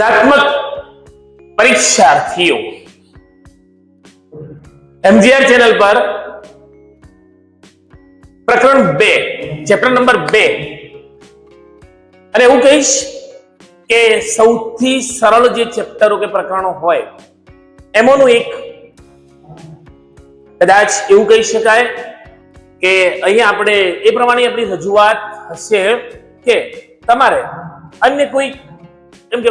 સ્પર્ધાત્મક પરીક્ષાર્થીઓ. એમજીઆર ચેનલ પર પ્રકરણ બે ચેપ્ટર નંબર બે. અને એવું કહીશ કે સૌથી સરળ જે ચેપ્ટરો કે પ્રકરણો હોય, એમાંનું એક કદાચ એવું કહી શકાય કે અહીંયા આપણે એ પ્રમાણે આપણી રજૂઆત હશે કે તમારે અન્ય કોઈ એમ કે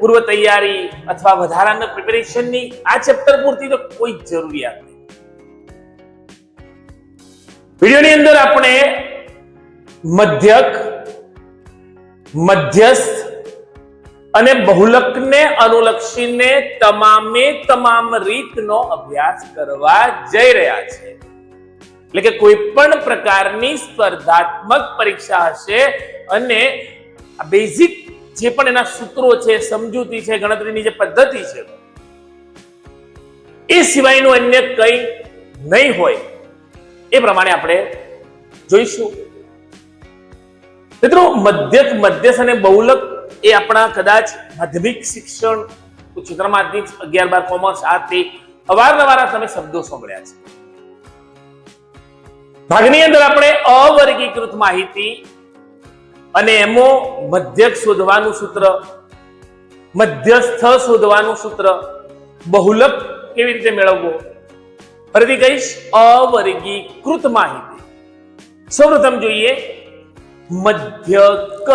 પૂર્વ તૈયારી અથવા વધારાના પ્રિપેરેશનની આ ચેપ્ટર પૂરતી તો કોઈ જરૂરિયાત નહીં. વિડીયોની અંદર આપણે મધ્યક, મધ્યસ્થ અને બહુલકને અનુલક્ષીને તમામે તમામ રીતનો અભ્યાસ કરવા જઈ રહ્યા છે. એટલે કે કોઈ પણ પ્રકારની સ્પર્ધાત્મક પરીક્ષા હશે અને બેઝિક જે પણ એના સૂત્રો છે, સમજૂતી છે, ગણતરીની જે પદ્ધતિ છે, એ સિવાયનું અન્ય કંઈ નહીં હોય એ પ્રમાણે આપણે જોઈશું. મિત્રો, મધ્યક મધ્યસ અને બહુલક એ આપણા કદાચ માધ્યમિક શિક્ષણ ઉચ્ચતર માધ્યમિક અગિયાર બાર કોમર્સ આ તે અવારનવાર તમે શબ્દો સાંભળ્યા છે. ભાગની અંદર આપણે અવર્ગીકૃત માહિતી અને એમો મધ્યક શોધવાનું સૂત્ર, મધ્યસ્થ શોધવાનું સૂત્ર, બહુલક કેવી રીતે મેળવવો? ફરીથી કહીશ, અવર્ગીકૃત માહિતી. સૌપ્રથમ જોઈએ મધ્યક,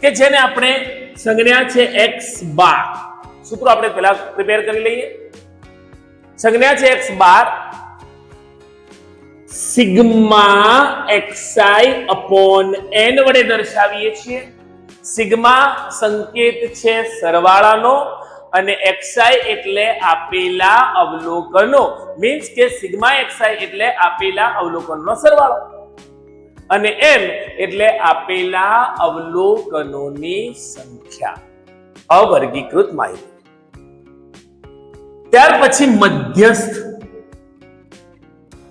કે જેને આપણે સંજ્ઞા છે એક્સ બાર. સૂત્રો આપણે પહેલા પ્રિપેર કરી લઈએ. સંજ્ઞા છે x bar sigma x i upon n વડે દર્શાવીએ છીએ. સિગ્મા સંકેત છે સરવાળાનો અને એક્સઆઈ એટલે આપેલા અવલોકનો. મીન્સ કે સિગ્મા એક્સઆઈ એટલે આપેલા અવલોકનનો સરવાળો. અને એમ એટલે આપેલા અવલોકનોની સંખ્યા. અવર્ગીકૃત માહિતી. ત્યાર પછી મધ્યસ્થ.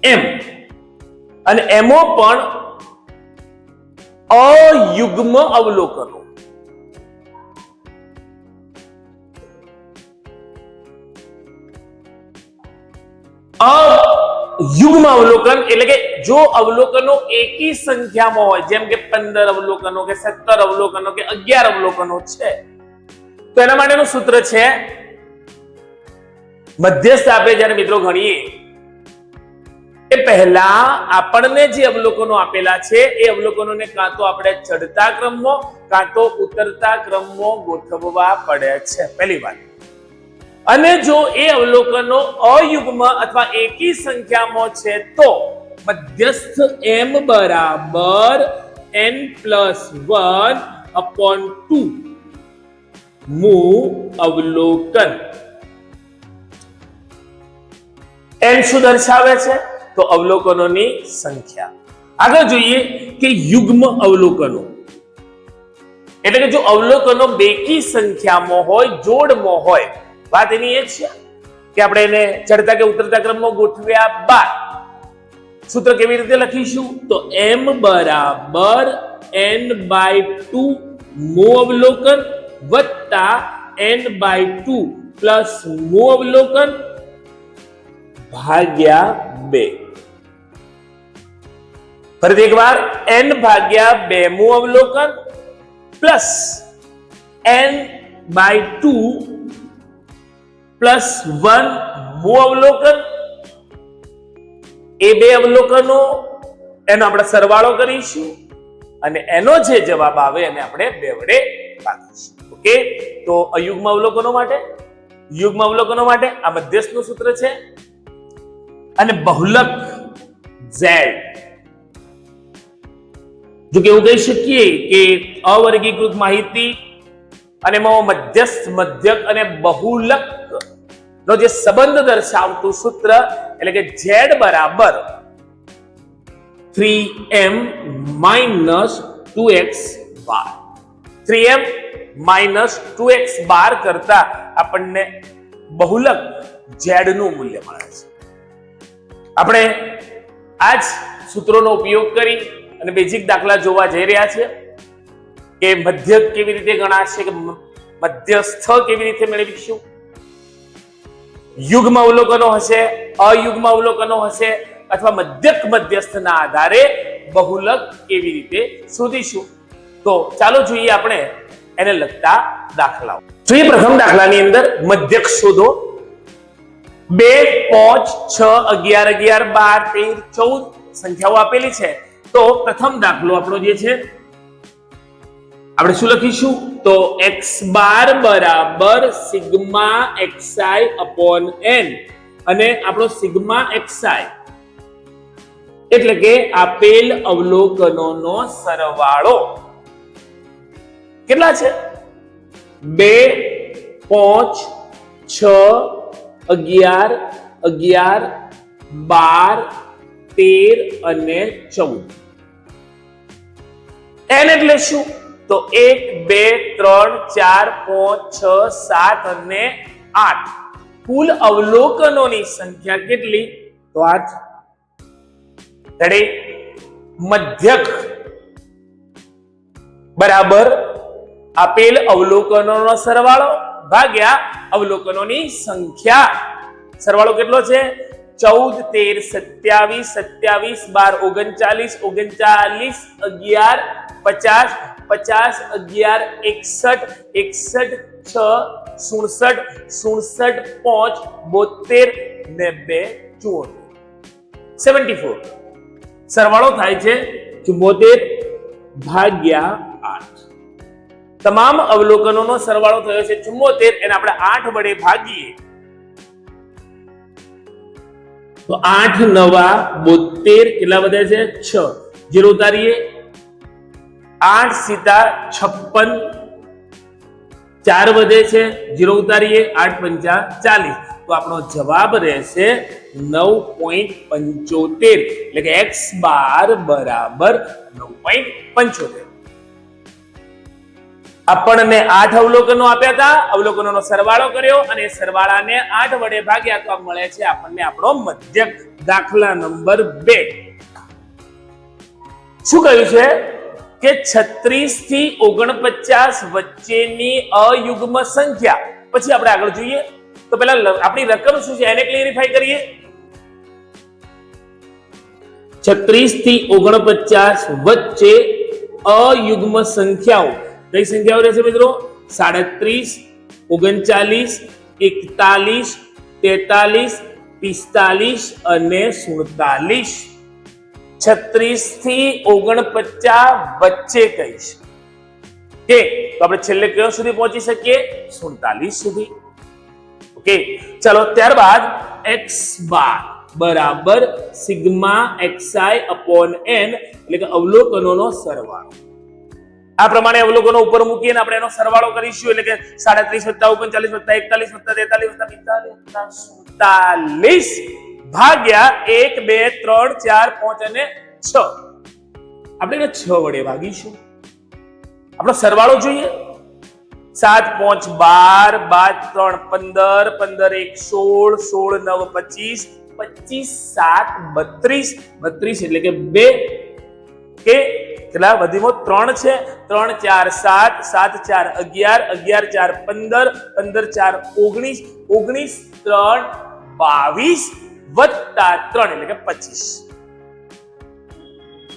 એમ. અને એમો પણ અયુગ્મ અવલોકનો. યુગ્મ અવલોકન એટલે કે જો અવલોકનો એકી સંખ્યામાં હોય, જેમ કે પંદર અવલોકનો કે સત્તર અવલોકનો કે અગિયાર અવલોકનો છે, તો એના માટેનું સૂત્ર છે મધ્યસ્થ આપણે જ્યારે મિત્રો ગણીએ એ પહેલા આપણને જે અવલોકનો આપેલા છે, એ અવલોકનોને કાં તો આપણે ચડતા ક્રમમાં, કાં તો ઉતરતા ક્રમમાં ગોઠવવા પડે છે. પહેલી વાત. અને જો એ અવલોકનો અયુગ્મ અથવા એકી સંખ્યામાં છે, તો મધ્યસ્થ એમ બરાબર n plus one upon two મૂ અવલોકન. એન શું દર્શાવે છે? તો અવલોકનોની સંખ્યા. આગળ જોઈએ કે યુગ્મ અવલોકનો. એટલે કે જો અવલોકનો બેકી સંખ્યામાં હોય, જોડમાં હોય, વાત એની એ છે કે આપણે એને ચડતા કે ઉતરતા ક્રમમાં ગોઠવ્યા બાદ સૂત્ર કેવી રીતે લખીશું? તો એમ બરાબર એન બાય ટુ મો અવલોકન વત્તા એન બાય ટુ પ્લસ મો અવલોકન ભાગ્યા બે. ફરીથી એકવાર એન ભાગ્યા બે મુ અવલોકન plus n by two plus one મુ અવલોકન. એ બે અવલોકનો એનો આપણે સરવાળો કરીશું અને એનો જે જવાબ આવે એને આપણે બે વડે ભાગીશું. ઓકે તો અયુગ્મ અવલોકનો માટે? યુગ્મ અવલોકનો માટે આ મધ્યસ્થનું સૂત્ર છે અને બહુલક ઝેડ જો કે એવું કહી શકીએ કે અવર્ગીકૃત માહિતી અને એમાં મધ્યસ્થ, મધ્યક અને બહુલક નો જે સંબંધ દર્શાવતું સૂત્ર, એટલે કે ઝેડ બરાબર three m minus two x bar. Three m minus two x bar કરતા આપણને બહુલક ઝેડનું મૂલ્ય મળે છે. આપણે આ જ સૂત્રોનો ઉપયોગ કરી અને બેઝિક દાખલા જોવા જઈ રહ્યા છે કે મધ્યક કેવી રીતે ગણાશે કે મધ્યસ્થ કેવી રીતે મેળવીશું? યુગમાં અવલોકનો હશે, અયુગમાં અવલોકનો હશે અથવા મધ્યક મધ્યસ્થના આધારે બહુલક કેવી રીતે શોધીશું? તો ચાલો જોઈએ આપણે એને લગતા દાખલાઓ. જોઈએ પ્રથમ દાખલાની અંદર મધ્યક શોધો. બે, પાંચ, છ, અગિયાર અગિયાર, બાર, તેર, ચૌદ સંખ્યાઓ આપેલી છે. તો પ્રથમ દાખલો આપણો જે છે, આપણે શું લખીશું? તો એક્સ બાર બરાબર સિગ્મા એક્સઆઈ અપોન એન અને આપણો સિગ્મા એક્સઆઈ એટલે કે આપેલ અવલોકનોનો સરવાળો. કેટલા છે? બે, પાંચ, છ, અગિયાર અગિયાર, બાર, તેર અને ચૌદ. એન એટલે શું? તો એક, બે, ત્રણ, ચાર, પાંચ, છ, સાત અને આઠ. કુલ અવલોકનોની સંખ્યા કેટલી? તો આઠ રેડી મધ્યક. બરાબર? આપેલ અવલોકનોનો સરવાળો ભાગ્યા અવલોકનોની સંખ્યા. સરવાળો કેટલો છે? ચૌદ, તેર, સત્યાવીસ સત્યાવીસ, બાર, ઓગણચાલીસ ઓગણચાલીસ, અગિયાર પચાસ પચાસ, અગિયાર, એકસઠ એકસઠ, છ સુડસઠ સુડસઠ પાંચ બોતેર ને બે ચુમ્મોતેર સેવન્ટી ફોર સરવાળો થાય છે ચુમ્મોતેર ભાગ્યા આઠ. તમામ અવલોકનોનો સરવાળો થયો છે ચુમ્મોતેર, એને આપણે આઠ વડે ભાગીએ. તો આઠ નવા બોતેર કેટલા વધે છે? છ. જીરો ઉતારીએ આઠ સીતા છપ્પન. ચાર વધે છે, જીરો ઉતારીએ, આઠ પંચા ચાલીસ. તો આપણો જવાબ રહેશે નવ પોઈન્ટ પંચોતેર. એટલે કે એક્સ બાર બરાબર નવ પોઈન્ટ પંચોતેર. આપણને આઠ અવલોકનો આપ્યા હતા, અવલોકનોનો સરવાળો કર્યો અને સરવાળાને આઠ વડે ભાગ્યા તો મળે છે આપણને આપણો મધ્યક દાખલા નંબર બે. શું કહ્યું છે? કે છત્રીસથી ઓગણપચાસ વચ્ચેની અયુગ્મ સંખ્યા. પછી આપણે આગળ જોઈએ. તો પેલા આપણી રકમ શું છે? એને ક્લેરિફાઈ કરીએ. છત્રીસથી ઓગણપચાસ વચ્ચે અયુગ્મ સંખ્યાઓ. કઈ સંખ્યાઓ રહેશે મિત્રો? સાડત્રીસ, ઓગણચાલીસ, એકતાલીસ, તેતાલીસ, પિસ્તાલીસ અને સુડતાલીસ. છત્રીસથી ઓગણપચાસ વચ્ચે કહીશ. કે તો આપણે છેલ્લે કયો સુધી પહોંચી શકીએ? સુડતાલીસ સુધી. ઓકે, ચલો, ત્યારબાદ એક્સ બાર, બરાબર, સિગ્મા એક્સઆઈ અપોન એન એટલે કે અવલોકનોનો સરવાળો. આ પ્રમાણે અવલોકનો ઉપર મૂકીએ આપણે એનો સરવાળો કરીશું, એટલે કે સાડત્રીસ વત્તા ઓગણચાલીસ વત્તા એકતાલીસ વત્તા તેતાલીસ વત્તા પિસ્તાલીસ વત્તા સુડતાલીસ. ભાગ્યા એક, બે, ત્રણ, ચાર, પાંચ અને છ. આપણે છ વડે ભાગીશું. આપણો સરવાળો જોઈએ. સાત, પાંચ, બાર બાર, ત્રણ, પંદર પંદર, એક, સોળ સોળ, નવ, પચીસ પચીસ, સાત, બત્રીસ. બત્રીસ એટલે કે બે. કે કેટલા? વધીમાં ત્રણ છે. ત્રણ, ચાર, સાત સાત, ચાર, અગિયાર અગિયાર, ચાર, પંદર પંદર, ચાર, ઓગણીસ ઓગણીસ, ત્રણ, બાવીસ. વત્તા ત્રણ એટલે કે પચીસ.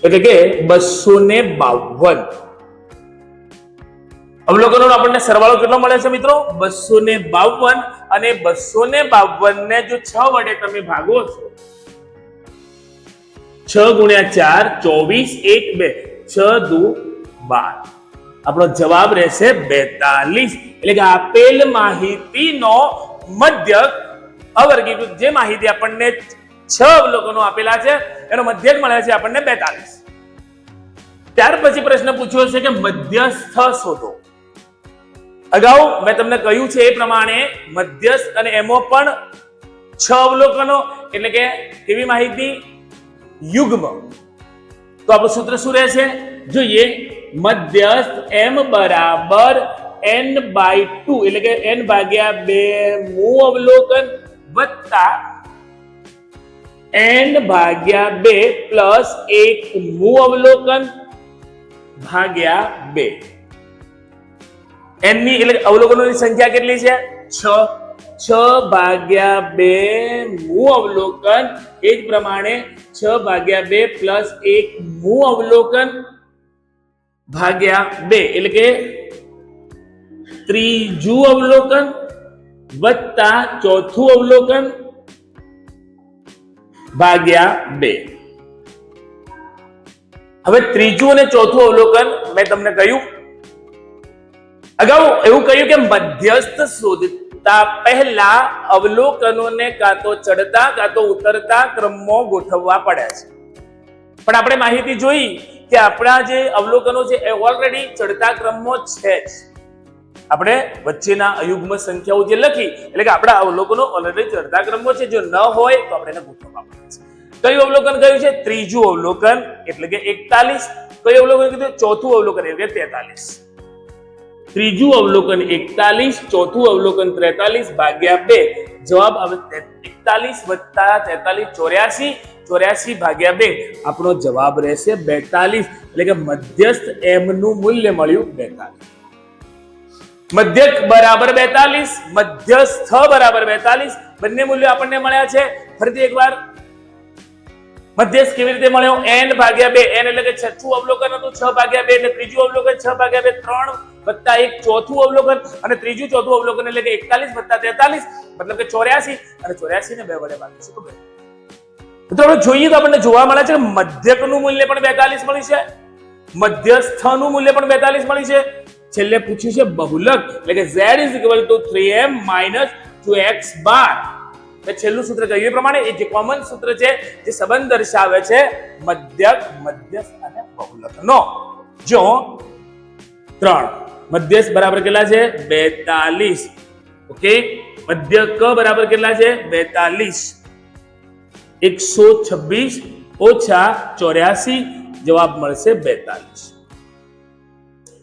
એટલે કે બસો ને બાવન અવલોકનો આપણને સરવાળો કેટલો મળે છે મિત્રો? બસો ને બાવન અને બસો ને બાવન ને જો છ વડે તમે ભાગો છો, છ ગુણ્યા ચાર, ચોવીસ, એક, બે. છ, દુ, બાર. આપણો જવાબ રહેશે બેતાલીસ. એટલે કે આપેલ માહિતીનો મધ્યક અવર્ગીકૃત જે માહિતી આપણને છ અવલોકનો આપેલા છે, એનો મધ્યક મળે છે આપણને બેતાલીસ. ત્યાર પછી પ્રશ્ન પૂછ્યો છે કે મધ્યસ્થ શોધો. અગાઉ મેં તમને કહ્યું છે એ પ્રમાણે મધ્યસ્થ અને એમો પણ છ અવલોકનો, એટલે કે કેવી માહિતી? યુગ્મ. તો આપણું સૂત્ર શું રહેશે? જોઈએ. મધ્યસ્થ એમ બરાબર એન બાય ટુ એટલે કે એન ભાગ્યા બે મુ અવલોકન વત્તા એન ભાગ્યા બે પ્લસ એક મુ અવલોકન ભાગ્યા બે. n એટલે અવલોકનોની સંખ્યા કેટલી છે? છ. છ ભાગ્યા બે મુ અવલોકન. એ જ પ્રમાણે છ ભાગ્યા બે પ્લસ એક મુ અવલોકન ભાગ્યા બે. એટલે કે ત્રીજું અવલોકન વત્તા ચોથું અવલોકન ભાગ્યા બે. હવે ત્રીજું અને ચોથું અવલોકન મેં તમને કહ્યું. અગાઉ એવું કહ્યું કે મધ્યસ્થ શોધતા પહેલા અવલોકનોને કાં તો ચડતા, કાં તો ઉતરતા ક્રમમાં ગોઠવવા પડે છે. પણ આપણે માહિતી જોઈ કે આપણા જે અવલોકનો છે એ ઓલરેડી ચડતા ક્રમમાં છે જ. આપણે વચ્ચેના અયુગ્મ સંખ્યાઓ જે લખી, એટલે કે આપણા અવલોકનો ઓલરેડી ચડતા ક્રમમાં છે, જો ન હોય, તો આપણે એને ગોઠવવા પડે કયું અવલોકન કયું છે? ત્રીજું અવલોકન, એટલે કે એકતાલીસ. કયું અવલોકન કીધું? ચોથું અવલોકન, એટલે કે તેતાલીસ. ત્રીજું અવલોકન એકતાલીસ, ચોથું અવલોકન ત્રેતાલીસ, ભાગ્યા બે. જવાબ આવે એકતાલીસ વત્તા તેતાલીસ ચોર્યાસી. ચોર્યાસી ભાગ્યા બે. આપણો જવાબ રહેશે બેતાલીસ. એટલે કે મધ્યસ્થ એમનું મૂલ્ય મળ્યું બેતાલીસ. મધ્યક બરાબર બેતાલીસ, મધ્યસ્થ બરાબર બેતાલીસ. બંને મૂલ્યો આપણને મળ્યા છે. ફરીથી એકવાર. મધ્યસ્થ કેવી રીતે મળ્યો? એન ભાગ્યા બે. એન એટલે કે છઠ્ઠું અવલોકન હતું, છ ભાગ્યા બે એટલે ત્રીજું અવલોકન, છ ભાગ્યા બે ત્રણ વત્તા એક ચોથું અવલોકન અને ત્રીજું ચોથું અવલોકન એટલે કે એકતાલીસ વત્તા તેતાલીસ. મતલબ કે ચોર્યાસી અને ચોર્યાસી ને બે વડે ભાગીશું તો બે જોઈએ તો આપણને જોવા મળે છે મધ્યકનું મૂલ્ય પણ બેતાલીસ મળી છે. મધ્યસ્થનું મૂલ્ય પણ બેતાલીસ મળી છે. છેલ્લે પૂછ્યું છે બહુલક, એટલે કે z is equal to 3m minus 2x bar મેં છેલ્લું સૂત્ર કહ્યું. એ પ્રમાણે એ જે કોમન સૂત્ર છે, જે સંબંધ દર્શાવે છે મધ્યક, મધ્યસ્થ અને બહુલકનો. જો ત્રણ, મધ્યસ્થ બરાબર કેટલા છે? બેતાલીસ. ઓકે? મધ્યક બરાબર કેટલા છે? બેતાલીસ. એકસો છવ્વીસ ઓછા ચોર્યાસી જવાબ મળશે બેતાલીસ.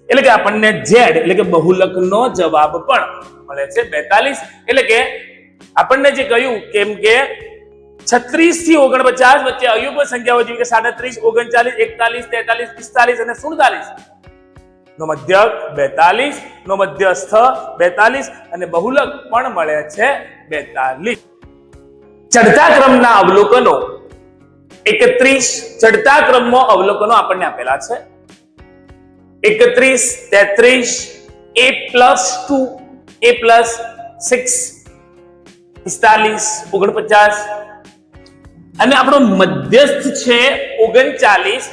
એટલે કે આપણને ઝેડ એટલે કે બહુલકનો જવાબ પણ મળે છે બેતાલીસ. એટલે કે આપણને જે કહ્યું કેમ કે છત્રીસથી ઓગણપચાસ વચ્ચે અયુગ્મ સંખ્યાઓ જેવી કે સાડત્રીસ, ઓગણચાલીસ, એકતાલીસ, તેતાલીસ, પિસ્તાલીસ અને સુડતાલીસ. નો મધ્યક બેતાલીસ, નો મધ્યસ્થ બેતાલીસ અને બહુલક પણ મળે છે બેતાલીસ. ચડતા ક્રમના અવલોકનો એકત્રીસ. ચડતા ક્રમમાં અવલોકનો આપણને આપેલા છે એકત્રીસ, તેત્રીસ, a plus two, a plus six, પિસ્તાલીસ, ઓગણપચાસ. અને આપણો મધ્યસ્થ છે ઓગણચાલીસ,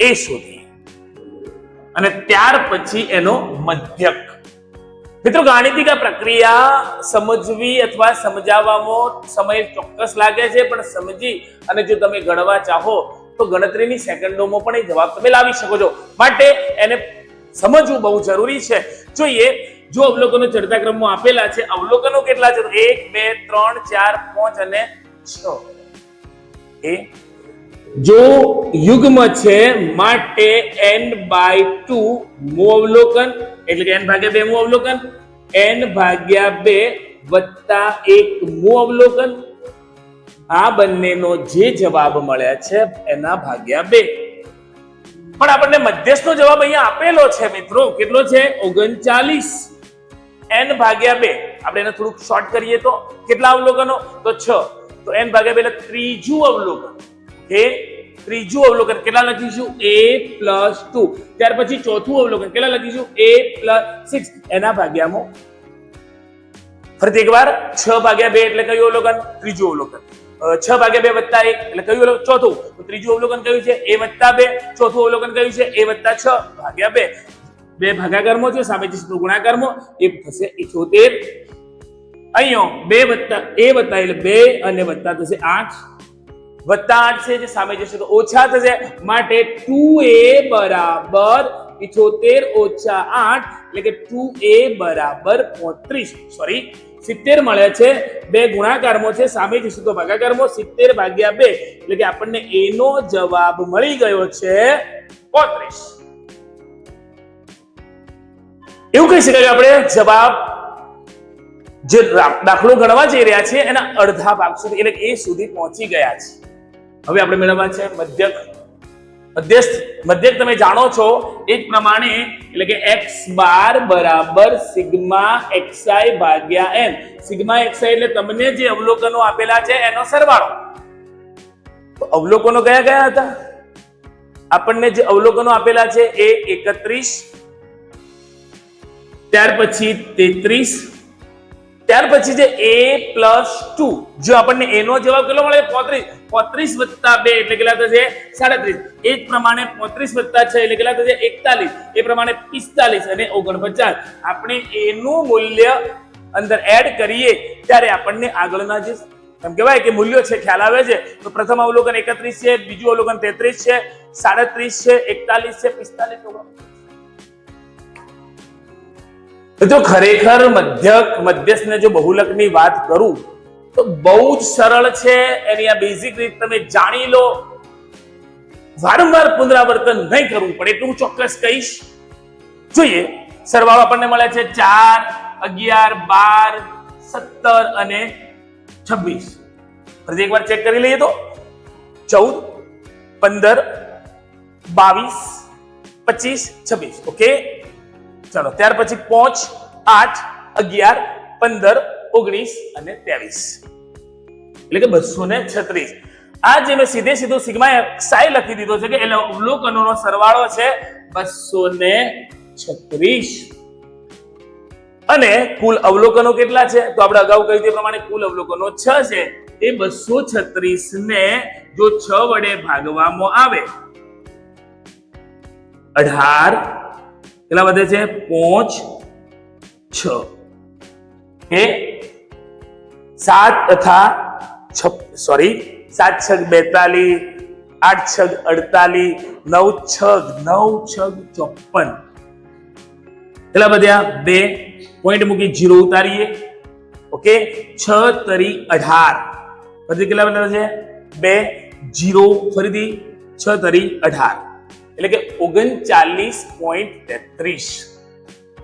એ શોધી અને ત્યાર પછી એનો મધ્યક. મિત્રો, ગાણિતિક આ પ્રક્રિયા સમજવી અથવા સમજાવવામાં સમય ચોક્કસ લાગે છે, પણ સમજી અને જો તમે ગણવા ચાહો તો ગણતરીની સેકન્ડોમાં પણ એ જવાબ તમે લાવી શકો છો. માટે એને સમજવું બહુ જરૂરી છે. જોઈએ, જો અવલોકનો ચડતા ક્રમમાં આપેલા છે, અવલોકનો કેટલા છે? એક, બે, ત્રણ, ચાર, પાંચ અને છ. એ જો યુગ્મ છે, માટે n બાય ટુ મુ અવલોકન, એટલે કે n ભાગ્યા બે મુ અવલોકન, n ભાગ્યા બે વત્તા એક મુ અવલોકન આ બંનેનો જે જવાબ મળ્યા છે એના ભાગ્યા બે. પણ આપણને મધ્યસ્થનો જવાબ અહીંયા આપેલો છે મિત્રો. કેટલો છે? ઓગણચાલીસ. એન ભાગ્યા બે. આપણે એને થોડુંક શોર્ટ કરીએ તો કેટલા અવલોકનો? તો છ. તો એન ભાગ્યા બે એટલે ત્રીજું અવલોકન. એ ત્રીજું અવલોકન કેટલા લખીશું? A plus two. ત્યાર પછી ચોથું અવલોકન કેટલા લખીશું? A plus six. એના ભાગ્યામાં ફરીથી એકવાર છ ભાગ્યા બે એટલે કયું અવલોકન? ત્રીજું અવલોકન. છ ભાગ્યા બે વત્તા એક. એટલે કયું ચોથું. ત્રીજું અવલોકન કયું છે? એ વત્તા બે. ચોથું અવલોકન કયું છે? એ વત્તા છ ભાગ્યા બે. બે ભાગાકારમાં છે સામે જે ગુણાકારમાં. એ થશે ઇઠોતેર અહીંયા બે વત્તા, એ વત્તા એટલે બે અને વત્તા થશે આઠ. વત્તા આઠ છે જે સામે જશે તો ઓછા થશે. માટે ટુ એ બરાબર ઇઠોતેર ઓછા આઠ, એટલે કે ટુ એ બરાબર પોત્રીસ. સોરી સિત્તેર મળે છે, બે ગુણાકારમો છે, સામે જશે તો ભાગાકારમો સિત્તેર ભાગ્યા બે, એટલે કે આપણને એનો જવાબ મળી ગયો છે પોત્રીસ. એવું કહી શકાય આપણે જવાબ જે દાખલો ગણવા જઈ રહ્યા છે એના અડધા ભાગ સુધી, એટલે એ સુધી પહોંચી ગયા છે હવે આપણે મેળવવા છે મધ્યક મધ્યસ્થ મધ્યક તમે જાણો છો, એ જ પ્રમાણે એટલે કે એક્સ બાર બરાબર સિગ્મા એક્સઆઈ ભાગ્યા એન સિગ્મા એક્સઆઈ એટલે તમને જે અવલોકનો આપેલા છે, એનો સરવાળો. અવલોકનો કયા કયા હતા? આપણને જે અવલોકનો આપેલા છે, એ એકત્રીસ, ત્યાર પછી તેત્રીસ, ત્યાર પછી જે એ પ્લસ ટુ જો આપણને એનો જવાબ કેટલો મળે? પોત્રીસ. પોત્રીસ વત્તા બે એટલે કેટલા થશે? સાડત્રીસ. એ જ પ્રમાણે પોત્રીસ વત્તા છ એટલે કેટલા થશે? એકતાલીસ. એ પ્રમાણે પિસ્તાલીસ અને ઓગણપચાસ. આપણે એનું મૂલ્ય અંદર એડ કરીએ ત્યારે આપણને આગળના જે એમ કહેવાય કે મૂલ્યો છે, ખ્યાલ આવે છે? તો પ્રથમ અવલોકન એકત્રીસ છે, બીજું અવલોકન તેત્રીસ છે, સાડત્રીસ છે, એકતાલીસ છે, પિસ્તાલીસ, ઓગણપચાસ. તો ખરેખર મધ્યક મધ્યસ્થને જો બહુલકની વાત કરું તો બહુ જ સરળ છે. એની આ બેઝિક રીત તમે જાણી લો. વારંવાર પુનરાવર્તન નહીં કરવું પડે એટલું હું ચોક્કસ કહીશ. જોઈએ, સરવાળો આપણને મળે છે ચાર, અગિયાર, બાર, સત્તર અને છવ્વીસ. ફરીથી એકવાર ચેક કરી લઈએ તો. ચૌદ, પંદર, બાવીસ, પચીસ, છવ્વીસ. ઓકે ચલો, ત્યાર પછી પાંચ, આઠ, અગિયાર, પંદર ઓગણીસ અને ત્રેવીસ. એટલે કે બસો ને છત્રીસ. આ જે મેં સીધે સીધો સિગ્મા સાઈ લખી દીધો છે કે એટલે અવલોકનોનો સરવાળો છે બસો ને છત્રીસ. અને કુલ અવલોકનો કેટલા છે? તો આપણે અગાઉ કહ્યું તે પ્રમાણે કુલ અવલોકનો છ છે. એ બસો છત્રીસ ને જો છ વડે ભાગવામાં આવે. અઢાર. કેટલા વધે છે? પોંચ, છ. કે સાત તથા સોરી સાત છગ બેતાલીસ, આઠ છગ અડતાલીસ, નવ છગ નવ છગ ચોપન. કેટલા બધા બે પોઈન્ટ મૂકી જીરો ઉતારીએ. ઓકે છ તરી અઢાર. પછી કેટલા બધા છે? બે જીરો ફરીથી છ તરી અઢાર. એટલે કે ઓગણચાલીસ પોઈન્ટ તેત્રીસ.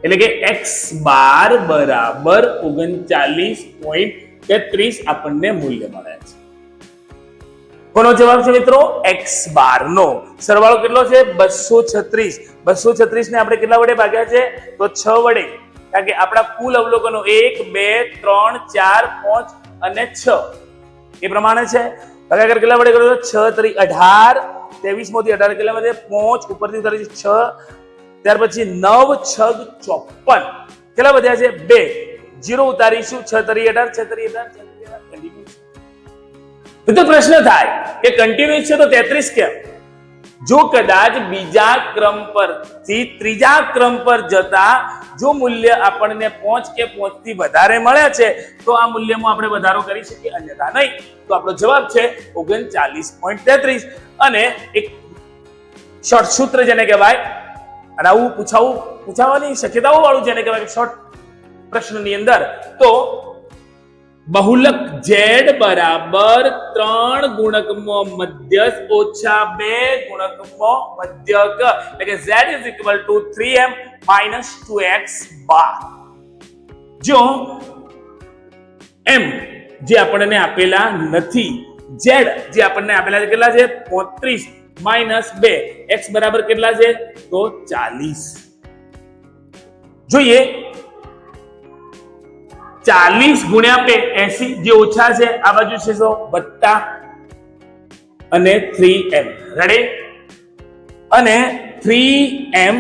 એટલે કે એક્સ બાર બરાબર ઓગણચાલીસ પોઈન્ટ તેત્રીસ આપણને મૂલ્ય મળે છે. કોનો જવાબ છે મિત્રો? એક્સ બાર નો. સરવાળો કેટલો છે? બસો છત્રીસ. બસો છત્રીસ ને આપણે કેટલા વડે ભાગ્યા છે? તો છ વડે. કારણ કે આપણા કુલ અવલોકનો એક, બે, ત્રણ, ચાર, પાંચ અને છ. એ પ્રમાણે છે. ભાગાકાર કેટલા વડે કર્યો છ? તરી અઢાર. ત્રેવીસમાંથી અઢાર કેટલા વધે? પાંચ. ઉપરથી ઉતારી છ. ત્યાર પછી નવ છગ ચોપન. કેટલા વધ્યા છે? બે. જીરો ઉતારીશું, છ તરી અઢાર, છ તરી અઢાર તો પ્રશ્ન થાય કે કન્ટિન્યુઅસ છે તો તેત્રીસ કેમ? જો કદાચ બીજા ક્રમ પરથી ત્રીજા ક્રમ પર જતા જો મૂલ્ય આપણને પોંચ કે પોંચથી વધારે મળે છે, તો આ મૂલ્યમાં આપણે વધારો કરી શકીએ, અન્યથા નહીં. તો આપણો જવાબ છે ઓગણચાલીસ પોઈન્ટ તેત્રીસ. અને એક શોર્ટ સૂત્ર જેને કહેવાય, અને આવું પૂછાવું, પૂછાવાની શક્યતાઓ વાળું જેને કહેવાય શોર્ટ પ્રશ્નની અંદર તો બહુલક ઝેડ બરાબર ત્રણ ગુણકમાં મધ્યસ ઓછા બે ગુણકમાં મધ્યક. એટલે કે z is equal to three m minus two x bar જો એમ જે આપણને આપેલા નથી ઝેડ જે આપણને આપેલા છે કેટલા છે? પોત્રીસ માઇનસ બે. એક્સ બરાબર કેટલા છે? તો ચાલીસ. જોઈએ ચાલીસ ગુણ્યા બે એસી જે ઓછા છે, આ બાજુ છે સો વત્તા અને થ્રી એમ રેડી અને થ્રી એમ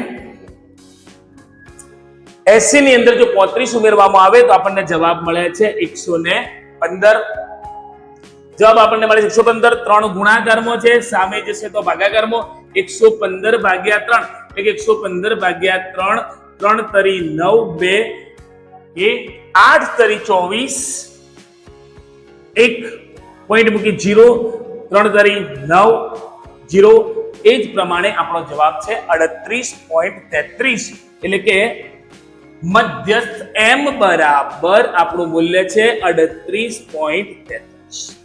એસી ની અંદર જો પોત્રીસ ઉમેરવામાં આવે તો આપણને જવાબ મળે છે એકસો ને પંદર. જવાબ આપણને મળે છે એકસો પંદર. ત્રણ ગુણાકારમાં છે, સામે જશે તો ભાગાકારમાં એકસો પંદર ભાગ્યા ત્રણ. એટલે એકસો પંદર ભાગ્યા ત્રણ ત્રણ તરી નવ બે, એ આઠ તરી ચોવીસ, એક પોઈન્ટ મૂકી જીરો, ત્રણ તરી નવ, જીરો. એ જ પ્રમાણે આપણો જવાબ છે અડત્રીસ પોઈન્ટ તેત્રીસ. એટલે કે મધ્યસ્થ એમ બરાબર આપણું મૂલ્ય છે અડત્રીસ પોઈન્ટ તેત્રીસ.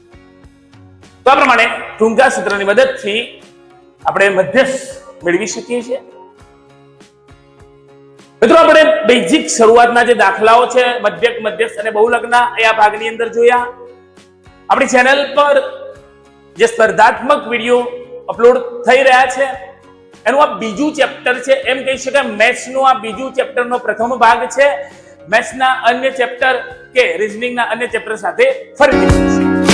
તો આ પ્રમાણે ટૂંકા સૂત્રની મદદથી આપણે મધ્યસ્થ મેળવી શકીએ છીએ. મિત્રો, આપણે બેઝિક શરૂઆતના જે દાખલાઓ છે, મધ્યક, મધ્યસ્થ અને બહુલકના એ આ ભાગની અંદર જોયા. આપણી ચેનલ પર જે સ્પર્ધાત્મક વીડિયો અપલોડ થઈ રહ્યા છે, એનું આ બીજું ચેપ્ટર છે. એમ કહી શકાય મેથ્સનું આ બીજું ચેપ્ટરનો પ્રથમ ભાગ છે. મેથ્સના અન્ય ચેપ્ટર કે રિઝનિંગના અન્ય ચેપ્ટર સાથે ફરી